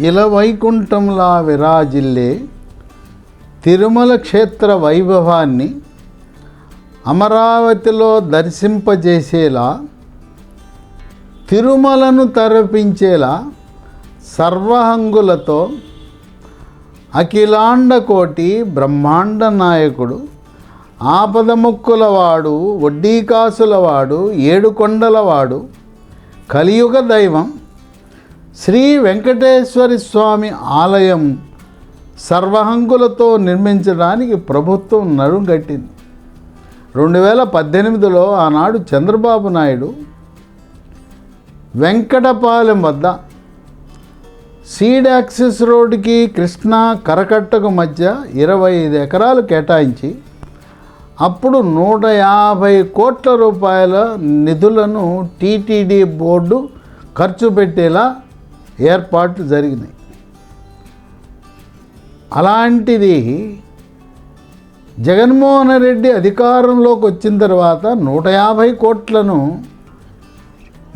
ఇలవైకుంఠంలా విరాజిల్లే తిరుమల క్షేత్ర వైభవాన్ని అమరావతిలో దర్శింపజేసేలా తిరుమలను తరపించేలా సర్వహంగులతో అఖిలాండ కోటి బ్రహ్మాండ నాయకుడు ఆపదముక్కులవాడు వడ్డీకాసులవాడు ఏడుకొండలవాడు కలియుగ దైవం శ్రీ వెంకటేశ్వరి స్వామి ఆలయం సర్వహంగులతో నిర్మించడానికి ప్రభుత్వం నడుంగట్టింది రెండు వేల పద్దెనిమిదిలో ఆనాడు చంద్రబాబు నాయుడు వెంకటపాలెం వద్ద సీడ్ యాక్సెస్ రోడ్డుకి కృష్ణా కరకట్టకు మధ్య ఇరవై ఐదు ఎకరాలు కేటాయించి అప్పుడు నూట యాభై కోట్ల రూపాయల నిధులను టీటీడీ బోర్డు ఖర్చు పెట్టేలా ఏర్పాట్లు జరిగినాయి. అలాంటిది జగన్మోహన్ రెడ్డి అధికారంలోకి వచ్చిన తర్వాత నూట యాభై కోట్లను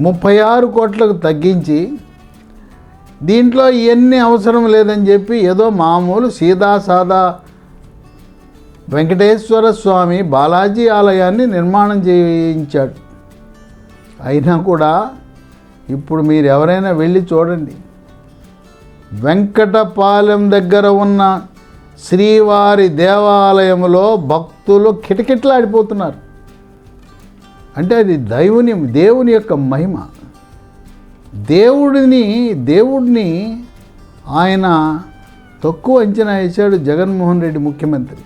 ముప్పై ఆరు కోట్లకు తగ్గించి దీంట్లో ఇవన్నీ అవసరం లేదని చెప్పి ఏదో మామూలు సీదా సాదా వెంకటేశ్వర స్వామి బాలాజీ ఆలయాన్ని నిర్మాణం చేయించాడు. అయినా కూడా ఇప్పుడు మీరు ఎవరైనా వెళ్ళి చూడండి. వెంకటపాలెం దగ్గర ఉన్న శ్రీవారి దేవాలయంలో భక్తులు కిటకిటలాడిపోతున్నారు. అంటే అది దైవుని దేవుని యొక్క మహిమ. దేవుడిని దేవుడిని ఆయన తక్కువ అంచనా వేశాడు జగన్మోహన్ రెడ్డి ముఖ్యమంత్రి.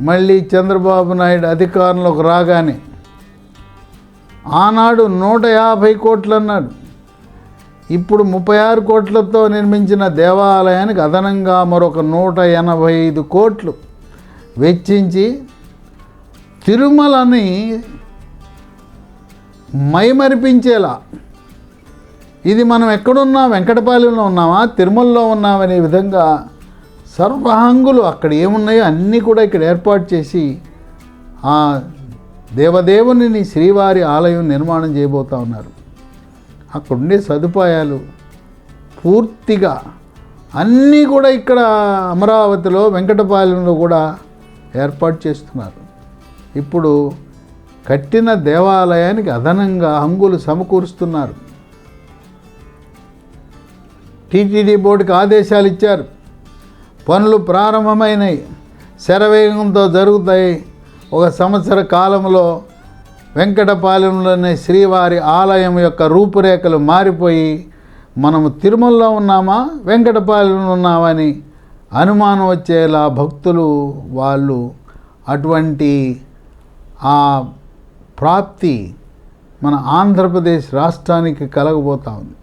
మళ్ళీ చంద్రబాబు నాయుడు అధికారంలోకి రాగానే ఆనాడు నూట యాభై కోట్లు అన్నాడు ఇప్పుడు ముప్పై ఆరు కోట్లతో నిర్మించిన దేవాలయానికి అదనంగా మరొక నూట ఎనభై ఐదు కోట్లు వెచ్చించి తిరుమలని మైమరిపించేలా. ఇది మనం ఎక్కడున్నా వెంకటపాలెంలో ఉన్నామా తిరుమలలో ఉన్నామనే విధంగా సర్వహంగులు అక్కడ ఏమున్నాయో అన్నీ కూడా ఇక్కడ ఏర్పాటు చేసి ఆ దేవదేవుని శ్రీవారి ఆలయం నిర్మాణం చేయబోతా ఉన్నారు. అక్కడుండే సదుపాయాలు పూర్తిగా అన్నీ కూడా ఇక్కడ అమరావతిలో వెంకటపాలెంలో కూడా ఏర్పాటు చేస్తున్నారు. ఇప్పుడు కట్టిన దేవాలయానికి అదనంగా హంగులు సమకూరుస్తున్నారు. టీటీడీ బోర్డుకి ఆదేశాలు ఇచ్చారు. పనులు ప్రారంభమైనాయి. శరవేగంతో జరుగుతాయి. ఒక సంవత్సర కాలంలో వెంకటపాలెంలోని శ్రీవారి ఆలయం యొక్క రూపురేఖలు మారిపోయి మనము తిరుమలలో ఉన్నామా వెంకటపాలెంలో ఉన్నామని అనుమానం వచ్చేలా భక్తులు వాళ్ళు అటువంటి ఆ ప్రాప్తి మన ఆంధ్రప్రదేశ్ రాష్ట్రానికి కలగబోతా ఉంది.